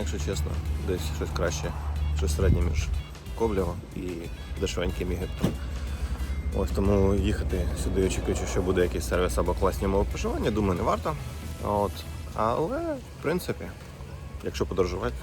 якщо чесно. Десь щось краще, щось середнє між Коблево і дешевеньким Єгиптом. Ось тому їхати сюди, очікуючи, що буде якийсь сервіс або класні умови проживання, думаю, не варто. От. Але, в принципі, якщо подорожувати,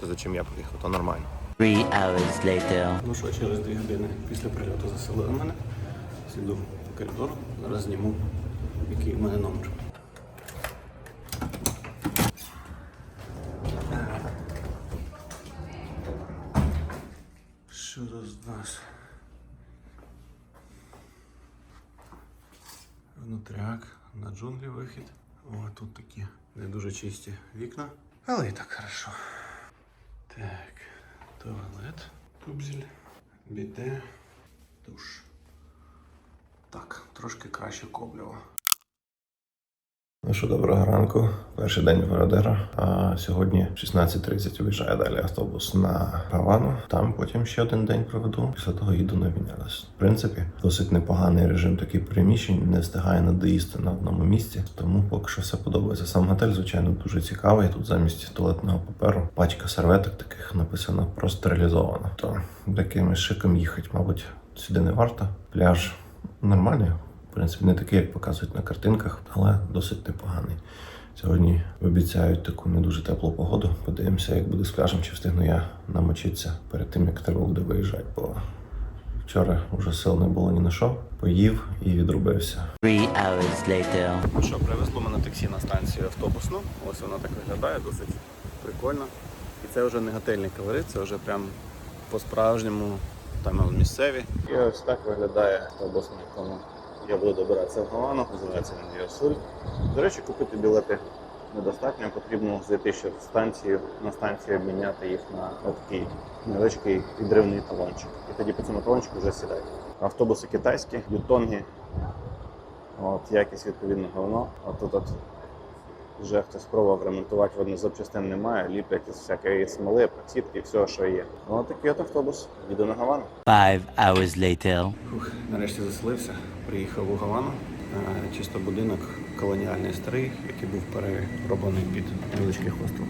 то за чим я поїхав, то нормально. Three hours later. Ну що, через дві години після прильоту заселили мене. Сіду по коридору, зараз зніму, який в мене номер. Що нас? Внутряк, на джунглі вихід. О, тут такі не дуже чисті вікна. Але і так хорошо. Так, туалет, тубзіль, біде, душ. Так, трошки краще коблево. Ну що, доброго ранку. Перший день в Родера. А сьогодні 16.30 виїжджає далі автобус на Гавану. Там потім ще один день проведу. Після того їду на Вінялес. В принципі, досить непоганий режим таких переміщень. Не встигає надоїсти на одному місці. Тому поки що все подобається. Сам готель, звичайно, дуже цікавий. Тут замість туалетного паперу пачка серветок таких написано простерилізовано. То таким шиком їхати, мабуть, сюди не варто. Пляж нормальний. В принципі, не такий, як показують на картинках, але досить непоганий. Сьогодні обіцяють таку не дуже теплу погоду. Подивимося, як буде з пляжем, чи встигну я намочитися перед тим, як треба буде виїжджати. Бо вчора вже сил не було ні на що. Поїв і відрубився. Hours later. Ну що, привезло мене таксі на станцію автобусну. Ось воно так виглядає, досить прикольно. І це вже не готельний колорит, це вже прям по-справжньому там місцеві. І ось так виглядає автобус, на якому я буду добиратися в Гавану, називається він Діосуль. До речі, купити білети недостатньо, потрібно зайти ще в станцію, на станцію обміняти їх на такий невеличкий підривний талончик. І тоді по цьому талончику вже сідають. Автобуси китайські, ютонги, От, якість відповідно говно. От тут от вже хтось спробував ремонтувати, водних запчастин немає, ліплять із всякої смоли, просітки, всього, що є. Ну, от такий от автобус. Їду на Гавану. Five hours later. Фух, нарешті заселився, приїхав у Гавану. Чисто будинок колоніальний старий, який був перероблений під невеличкий хостел.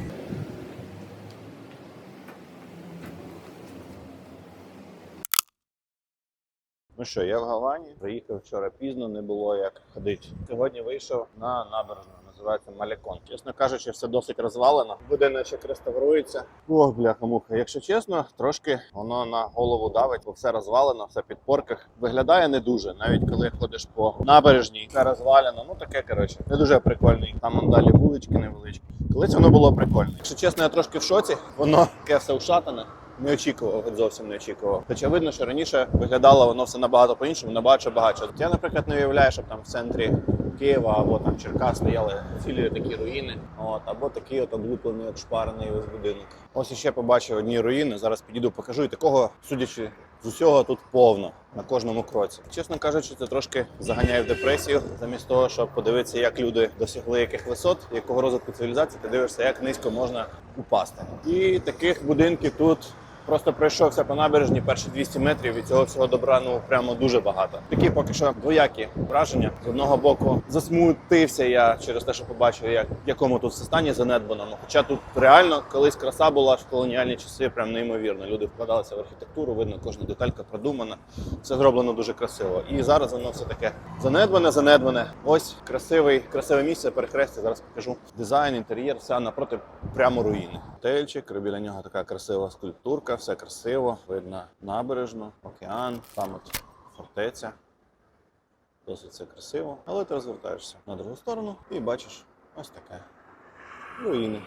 Ну що, я в Гавані. Приїхав вчора пізно, не було як ходити. Сьогодні вийшов на набережну, називається Малякон. Чесно кажучи, все досить розвалено. Будиночок реставрується. Ох, бляха муха. Якщо чесно, трошки воно на голову давить, бо все розвалено, все під порках. Виглядає не дуже, навіть коли ходиш по набережній, все розвалено. Ну таке коротше, не дуже прикольний. Там он далі вулички невеличкі. Колись воно було прикольне. Якщо чесно, я трошки в шоці. Воно таке все ушатане. Не очікував, зовсім не очікував. Хоча видно, що раніше виглядало воно все набагато по-іншому, набагато багатше. От Я, наприклад, не уявляю, щоб там в центрі Києва або там Черкас стояли цілі такі руїни, от або такий от облуплений, от шпарений ось будинок. Ось іще побачив одні руїни. Зараз підійду, покажу. І такого, судячи з усього, тут повно на кожному кроці. Чесно кажучи, це трошки заганяє в депресію, замість того, щоб подивитися, як люди досягли яких висот, якого розвитку цивілізації, ти дивишся, як низько можна упасти. І таких будинків тут. Просто пройшовся по набережні перші 200 метрів і цього всього добра ну прямо дуже багато. Такі поки що двоякі враження. З одного боку засмутився я через те, що побачив, як в якому тут все стані занедбаному. Хоча тут реально колись краса була в колоніальні часи, прям неймовірно. Люди вкладалися в архітектуру, видно, кожна деталька продумана. Все зроблено дуже красиво. І зараз воно все таке занедбане, занедбане. Ось красивий, красиве місце, перехрестя. Зараз покажу дизайн, інтер'єр, все напроти прямо руїни. Готельчик, біля нього така красива скульптурка, все красиво, видно набережну, океан, там от фортеця. Досить все красиво, але ти розвертаєшся на другу сторону і бачиш ось таке. Руїни.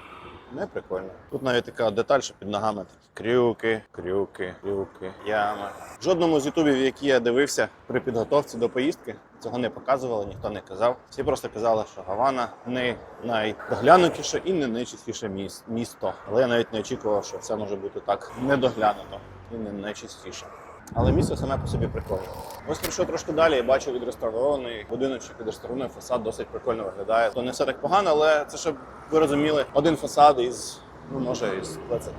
Не прикольно. Тут навіть така деталь, що під ногами такі крюки, крюки, крюки, ями. В жодному з ютубів, які я дивився при підготовці до поїздки, цього не показували, ніхто не казав. Всі просто казали, що Гавана не найдоглянутіше і не найчистіше міс- місто. Але я навіть не очікував, що все може бути так недоглянуто і не найчистіше. Але місце саме по собі прикольне. Ось прийшов трошки далі і бачу відреставрований будиночок, відреставрований фасад досить прикольно виглядає. То не все так погано, але це щоб ви розуміли, один фасад із, ну може, із 20,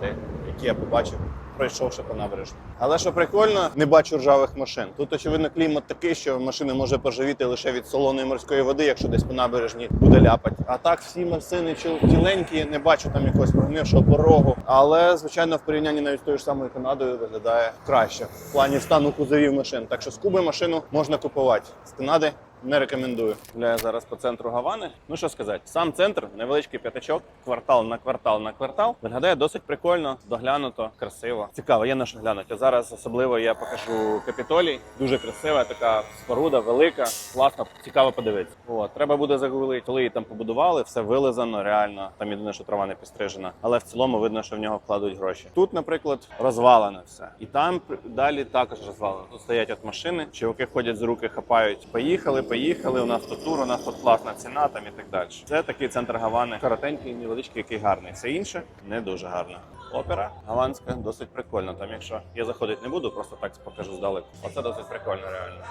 які я побачив. Пройшовши по набережні. Але що прикольно, не бачу ржавих машин. Тут очевидно клімат такий, що машина може поживіти лише від солоної морської води, якщо десь по набережні буде ляпати. А так всі машини ціленькі, не бачу там якогось прогнившого порогу. Але звичайно, в порівнянні навіть з тою ж самою Канадою виглядає краще в плані стану кузовів машин. Так що з Куби машину можна купувати. З Канади не рекомендую. Гуляю зараз по центру Гавани. Ну що сказати, сам центр, невеличкий п'ятачок, квартал на квартал на квартал. Виглядає досить прикольно, доглянуто, красиво. Цікаво, є на що глянути. Зараз особливо я покажу капітолій. Дуже красива, така споруда, велика, класно, цікаво подивитися. От треба буде загуглити, коли її там побудували, все вилизано, реально. Там єдине, що трава не підстрижена. Але в цілому видно, що в нього вкладуть гроші. Тут, наприклад, розвалене все. І там далі також розвалено. Тут стоять от машини, чуваки ходять з руки, хапають. Поїхали, поїхали. У нас тут тур, у нас тут класна ціна там і так далі. Це такий центр Гавани, коротенький, невеличкий, який гарний. Все інше не дуже гарно. Опера гаванська досить прикольна. Там, якщо я заходити не буду, просто так покажу здалеку. Оце досить прикольно, реально.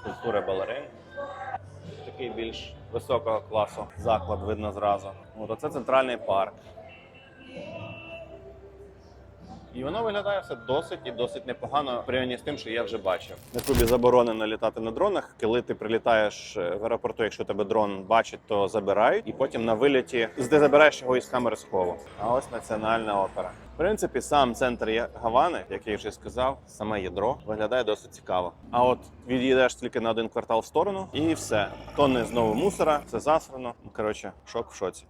Скульптура балерин. Такий більш високого класу заклад видно зразу. От оце центральний парк. І воно виглядає все досить і досить непогано в з тим, що я вже бачив. На Кубі заборонено літати на дронах. Коли ти прилітаєш е, в аеропорту, якщо тебе дрон бачить, то забирають, і потім на виліті ти забираєш його із камери схову. А ось національна опера. В принципі, сам центр Гавани, як я вже сказав, саме ядро виглядає досить цікаво. А от від'їдеш тільки на один квартал в сторону, і все. Тонни знову мусора, все засрано. Ну, Коротше, шок в шоці.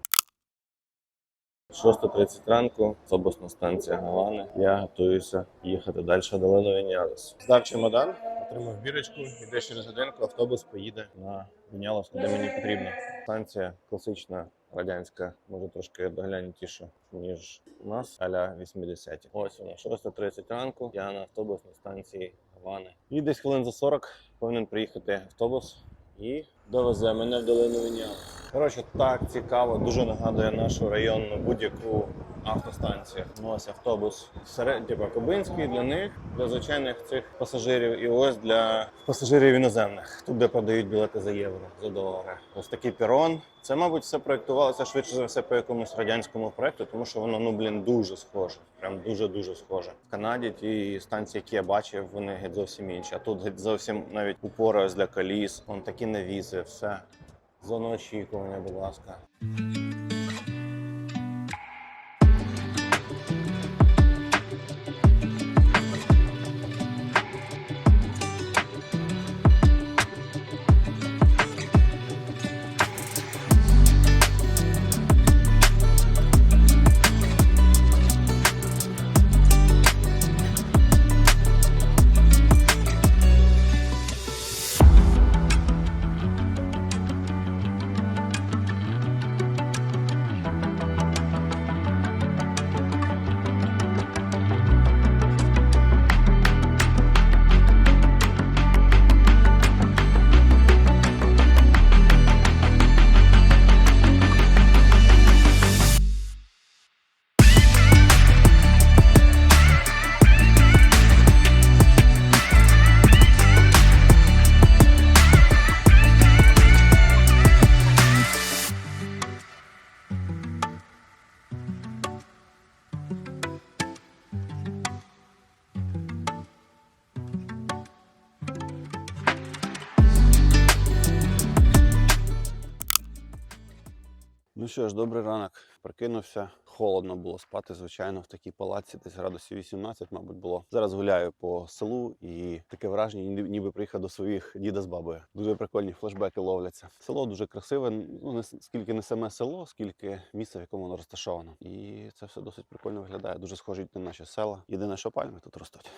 6.30 ранку, автобусна станція Гавани. Я готуюся їхати далі до Вінялес. Здав чемодан, отримав бірочку, і десь через годинку автобус поїде на Вінялес, куди мені потрібно. Станція класична. Радянська, може трошки доглянутіша, ніж у нас, аля 80-ті. Ось вона, 6.30 ранку. Я на автобусній станції Гавани. І десь хвилин за 40 повинен приїхати автобус і довезе мене в долину Вінялес. Коротше, так цікаво, дуже нагадує нашу районну будь-яку автостанцію. Ну, ось автобус серед, типу, кубинський для них, для звичайних цих пасажирів, і ось для пасажирів іноземних, тут де продають білети за євро, за долари. Ось такий перон. Це, мабуть, все проєктувалося швидше за все по якомусь радянському проекту, тому що воно ну блін дуже схоже. Прям дуже дуже схоже. В Канаді ті станції, які я бачив, вони геть зовсім інші. А тут геть зовсім навіть упори ось для коліс, вон такі навіси, все. Зона очікування, будь ласка. Що ж, добрий ранок. Прокинувся. Холодно було спати, звичайно, в такій палаці, десь градусів 18, мабуть, було. Зараз гуляю по селу і таке враження, ніби приїхав до своїх діда з бабою. Дуже прикольні флешбеки ловляться. Село дуже красиве. Ну не скільки не саме село, скільки місце, в якому воно розташовано. І це все досить прикольно виглядає. Дуже схожі на наші села. Єдине, що пальми тут ростуть.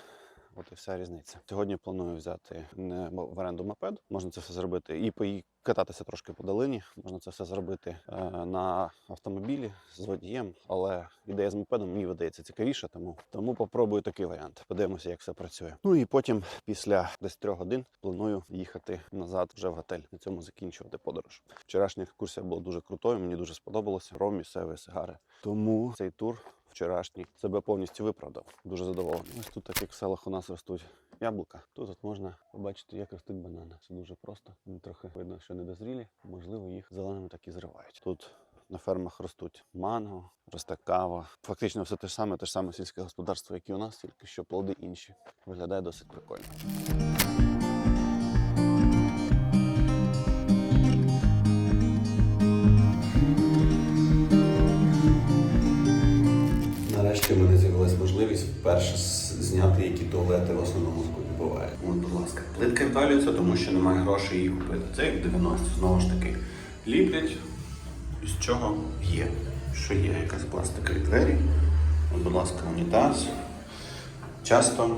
От і вся різниця. Сьогодні планую взяти не в оренду мопед. Можна це все зробити і пої- кататися трошки по долині. Можна це все зробити е, на автомобілі з водієм. Але ідея з мопедом мені видається цікавіше, тому тому попробую такий варіант. Подивимося, як все працює. Ну і потім, після десь трьох годин, планую їхати назад вже в готель. На цьому закінчувати подорож. Вчорашня екскурсія була дуже крутою. Мені дуже сподобалося. Ром, місцеві сигари. Тому цей тур вчорашній себе повністю виправдав. Дуже задоволений. Ось тут, так як в селах у нас ростуть яблука, тут от можна побачити, як ростуть банани. Це дуже просто. Вони трохи видно, що недозрілі. Можливо, їх зеленими так і зривають. Тут на фермах ростуть манго, росте кава. Фактично все те ж саме, те ж саме сільське господарство, як і у нас, тільки що плоди інші. Виглядає досить прикольно. Можливість вперше зняти, які туалети в основному тут бувають. От, будь ласка. Плитка відвалюється, тому що немає грошей її купити. Це як 90 знову ж таки. Ліплять, з чого є. Що є? Якась пластикові двері. От, будь ласка, унітаз. Часто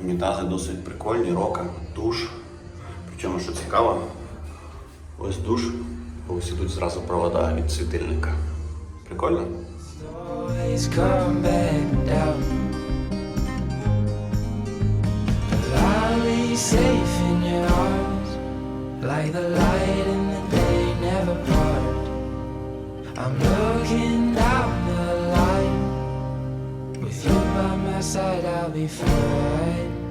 унітази досить прикольні, рока, душ. Причому, що цікаво, ось душ, ось ідуть зразу провода від світильника. Прикольно? Always come back down. But I'll be safe in your arms, like the light in the day never part. I'm looking down the line. With you by my side, I'll be fine.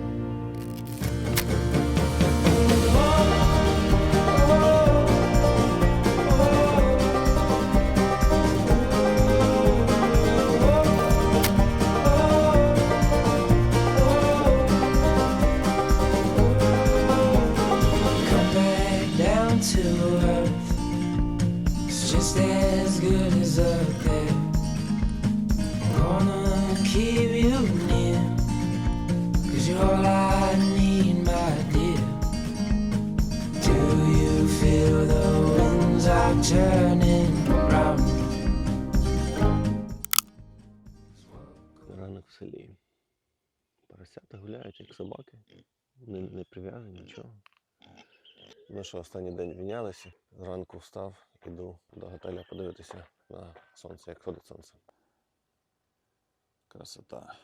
Just as good as up there. Gonna keep you near. Cause you're all I need, my dear. Do you feel the winds are turning round? Ранок в селі. Поросята гуляють, як собаки. Не, не прив'язані, нічого. Ну що, останній день вінялися. Зранку встав, іду до готеля подивитися на сонце, як ходить сонце. Красота.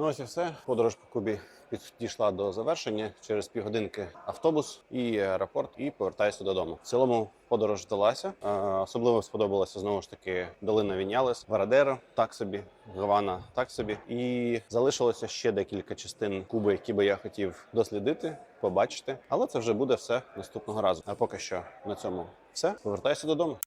Ну ось і все. Подорож по Кубі підійшла до завершення. Через півгодинки автобус і аеропорт, і повертаюся додому. В цілому подорож вдалася. Е, Особливо сподобалося знову ж таки долина Вінялес, Варадеро, так собі, Гавана, так собі. І залишилося ще декілька частин Куби, які би я хотів дослідити, побачити. Але це вже буде все наступного разу. А поки що на цьому все. Повертаюся додому.